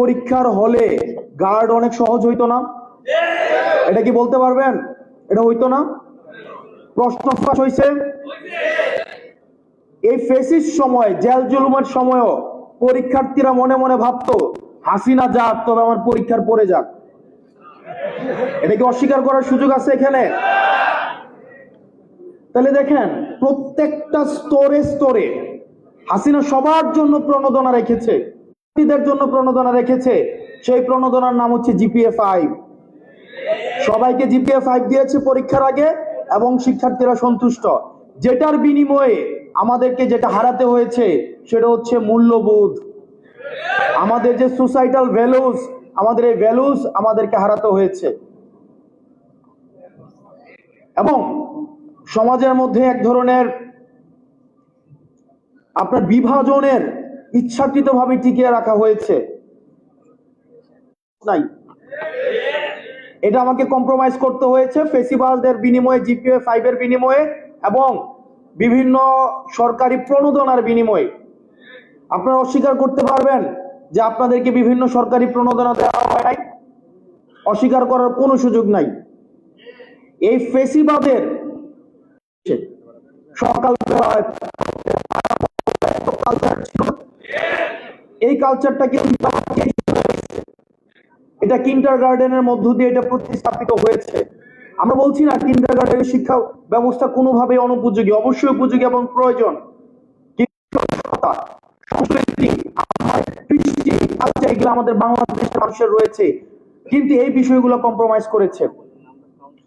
পরীক্ষার হলে গার্ড অনেক সহজ হইতো না? এটা কি বলতে পারবেন? এটা হইতো না? প্রশ্ন হয়েছে এই ফেসিস সময়, জেল জুলুমের সময়ও পরীক্ষার্থীরা মনে মনে ভাবতো, হাসিনা যাক, তবে আমার পরীক্ষার পরে যাক। এটা কি অস্বীকার করার সুযোগ আছে এখানে? তাহলে দেখেন, প্রত্যেকটা স্তরে স্তরে হাসিনা সবার জন্য প্রণোদনা রেখেছে। শিক্ষার্থীদের জন্য প্রণোদনা রেখেছে। সেই প্রণোদনার নাম হচ্ছে জিপিএ ফাইভ। সবাইকে জিপিএ ফাইভ দিয়েছে পরীক্ষার আগে এবং শিক্ষার্থীরা সন্তুষ্ট। যেটার বিনিময়ে আমাদেরকে যেটা হারাতে হয়েছে, সেটা হচ্ছে মূল্যবোধ। আমাদের যে সোসাইটাল ভ্যালুস, আমাদের এই ভ্যালুস আমাদেরকে হারাতে হয়েছে। এবং সমাজের মধ্যে এক ধরনের আপনার বিভাজনের ইচ্ছাকৃতভাবে টিকিয়ে রাখা হয়েছে। নাই। এটা আমাকে কম্প্রোমাইজ করতে হয়েছে ফেসিবালদের বিনিময়ে জিপিএ ফাইভের বিনিময়ে এবং বিভিন্ন সরকারি প্রণোদনার বিনিময়ে। আপনারা অস্বীকার করতে পারবেন যে আপনাদেরকে বিভিন্ন সরকারি প্রণোদনা দেওয়া হয় নাই। অস্বীকার করার কোনো সুযোগ নাই। এই ফেসিবাদের সকাল ছিল কালচারটাকে এটা কিন্টার গার্ডেনের মধ্য দিয়ে এটা প্রতিস্থাপিত হয়েছে। আমরা বলছি না কিন্টার গার্ডেনের শিক্ষা ব্যবস্থা কোনোভাবে অনুপযোগী, অবশ্যই উপযোগী এবং প্রয়োজন। কিন্তু এগুলো আমাদের বাংলাদেশের মানুষের রয়েছে, কিন্তু এই বিষয়গুলো কম্প্রোমাইজ করেছে।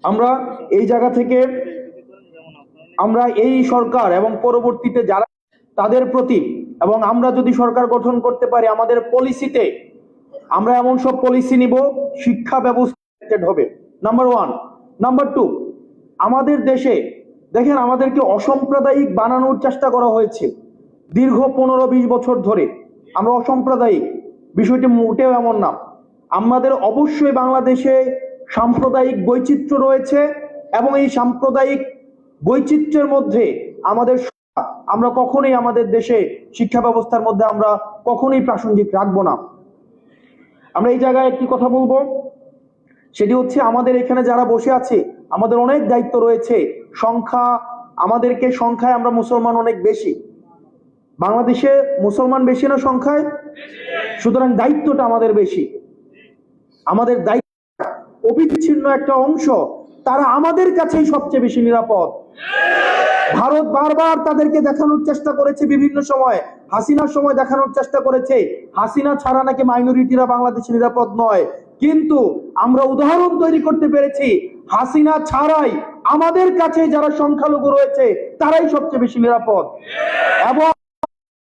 আমরা এই জায়গা থেকে আমরা এই সরকার এবং পরবর্তীতে যারা তাদের প্রতি এবং আমরা যদি সরকার গঠন করতে পারি আমাদের পলিসিতে আমরা এমন সব পলিসি নিব, শিক্ষা ব্যবস্থা হবে নাম্বার ওয়ান নাম্বার টু আমাদের দেশে, দেখেন আমাদেরকে অসাম্প্রদায়িক বানানোর চেষ্টা করা হয়েছে। দীর্ঘ পনেরো বিশ বছর ধরে আমরা অসাম্প্রদায়িক, বিষয়টি মোটেও এমন না। আমাদের অবশ্যই বাংলাদেশে সাম্প্রদায়িক বৈচিত্র্য রয়েছে এবং এই সাম্প্রদায়িক বৈচিত্র্যের মধ্যে আমাদের আমরা কখনোই আমাদের দেশে শিক্ষা ব্যবস্থার মধ্যে আমরা কখনোই প্রাসঙ্গিক রাখব না। আমরা এই জায়গায় একটি কথা বলব, সেটি হচ্ছে আমাদের এখানে যারা বসে আছে, আমাদের অনেক দায়িত্ব রয়েছে। সংখ্যা, আমাদেরকে সংখ্যায় আমরা মুসলমান অনেক বেশি। বাংলাদেশে মুসলমান বেশি না সংখ্যায়? সুতরাং দায়িত্বটা আমাদের বেশি। আমাদের দায়িত্ব অবিচ্ছিন্ন একটা অংশ, তারা আমাদের কাছেই সবচেয়ে বেশি নিরাপদ। ভারত বারবার তাদেরকে দেখানোর চেষ্টা করেছে বিভিন্ন সময়। হাসিনার সময় দেখানোর চেষ্টা করেছে। হাসিনা ছাড়া নাকি মাইনরিটিরা বাংলাদেশে নিরাপদ নয়। কিন্তু আমরা উদাহরণ তৈরি করতে পেরেছি, হাসিনা ছাড়াই আমাদের কাছে যারা সংখ্যালঘু রয়েছে, তারাই সবচেয়ে বেশি নিরাপদ। এবং